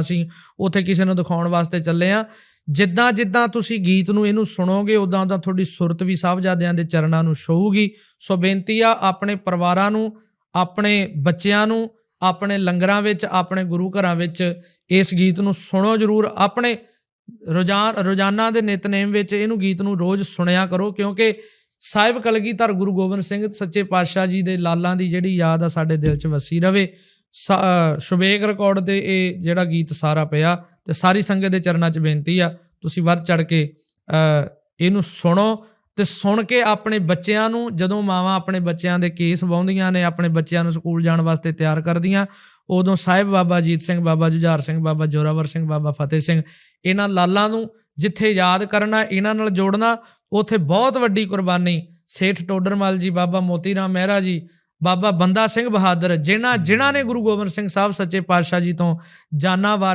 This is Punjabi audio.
ਅਸੀਂ ਉੱਥੇ ਕਿਸੇ ਨੂੰ ਦਿਖਾਉਣ ਵਾਸਤੇ ਚੱਲੇ ਆ ਜਿੱਦਾਂ ਜਿੱਦਾਂ ਤੁਸੀਂ ਗੀਤ ਨੂੰ ਇਹਨੂੰ ਸੁਣੋਗੇ, ਉਦਾਂ ਉਦਾਂ ਤੁਹਾਡੀ ਸੁਰਤ ਵੀ ਸਾਹਿਬਜ਼ਾਦਿਆਂ ਦੇ ਚਰਨਾਂ ਨੂੰ ਛੋਊਗੀ ਸੋ ਬੇਨਤੀ ਆ ਆਪਣੇ ਪਰਿਵਾਰਾਂ ਨੂੰ, ਆਪਣੇ ਬੱਚਿਆਂ ਨੂੰ, ਆਪਣੇ ਲੰਗਰਾਂ ਵਿੱਚ, ਆਪਣੇ ਗੁਰੂ ਘਰਾਂ ਵਿੱਚ ਇਸ ਗੀਤ ਨੂੰ ਸੁਣੋ ਜਰੂਰ। ਆਪਣੇ ਰੋਜ਼ਾਨ ਰੋਜ਼ਾਨਾ ਦੇ ਨਿਤਨੇਮ ਵਿੱਚ ਇਹਨੂੰ ਗੀਤ ਨੂੰ ਰੋਜ਼ ਸੁਣਿਆ ਕਰੋ, ਕਿਉਂਕਿ ਸਾਹਿਬ ਕਲਗੀਧਰ ਗੁਰੂ ਗੋਬਿੰਦ ਸਿੰਘ ਸੱਚੇ ਪਾਤਸ਼ਾਹ ਜੀ ਦੇ ਲਾਲਾਂ ਦੀ ਜਿਹੜੀ ਯਾਦ ਆ ਸਾਡੇ ਦਿਲ 'ਚ ਵਸੀ ਰਵੇ। ਸ- ਅ, ਰਿਕਾਰਡ ਤੇ ਇਹ ਜਿਹੜਾ ਗੀਤ ਸਾਰਾ ਪਿਆ ਤੇ ਸਾਰੀ ਸੰਗਤ ਦੇ ਚਰਨਾਂ 'ਚ ਬੇਨਤੀ ਆ ਤੁਸੀਂ ਵੱਧ ਚੜ ਕੇ ਇਹਨੂੰ ਸੁਣੋ ਤੇ ਸੁਣ ਕੇ ਆਪਣੇ ਬੱਚਿਆਂ ਨੂੰ ਜਦੋਂ ਮਾਵਾਂ ਆਪਣੇ ਬੱਚਿਆਂ ਦੇ ਕੇਸ ਵਾਉਂਦੀਆਂ ਨੇ ਆਪਣੇ ਬੱਚਿਆਂ ਨੂੰ ਸਕੂਲ ਜਾਣ ਵਾਸਤੇ ਤਿਆਰ ਕਰਦੀਆਂ ਉਦੋਂ ਸਾਹਿਬ ਬਾਬਾ ਜੀਤ ਸਿੰਘ ਬਾਬਾ ਜੁਝਾਰ ਸਿੰਘ ਬਾਬਾ ਜੋਰਾਵਰ ਸਿੰਘ ਬਾਬਾ ਫਤਿਹ ਸਿੰਘ ਇਹਨਾਂ ਲਾਲਾਂ ਨੂੰ ਜਿੱਥੇ ਯਾਦ ਕਰਨਾ ਇਹਨਾਂ ਨਾਲ ਜੋੜਨਾ ਉਥੇ ਬਹੁਤ ਵੱਡੀ ਕੁਰਬਾਨੀ ਸੇਠ ਟੋਡਰਮਲ ਜੀ ਬਾਬਾ ਮੋਤੀ ਰਾਮ ਮਹਿਰਾ ਜੀ ਬਾਬਾ ਬੰਦਾ ਸਿੰਘ ਬਹਾਦਰ, ਜਿਨ੍ਹਾਂ ਜਿਨ੍ਹਾਂ ਨੇ ਗੁਰੂ ਗੋਬਿੰਦ ਸਿੰਘ ਸਾਹਿਬ ਸੱਚੇ ਪਾਤਸ਼ਾਹ ਜੀ ਤੋਂ ਜਾਨਾਂ ਵਾਰ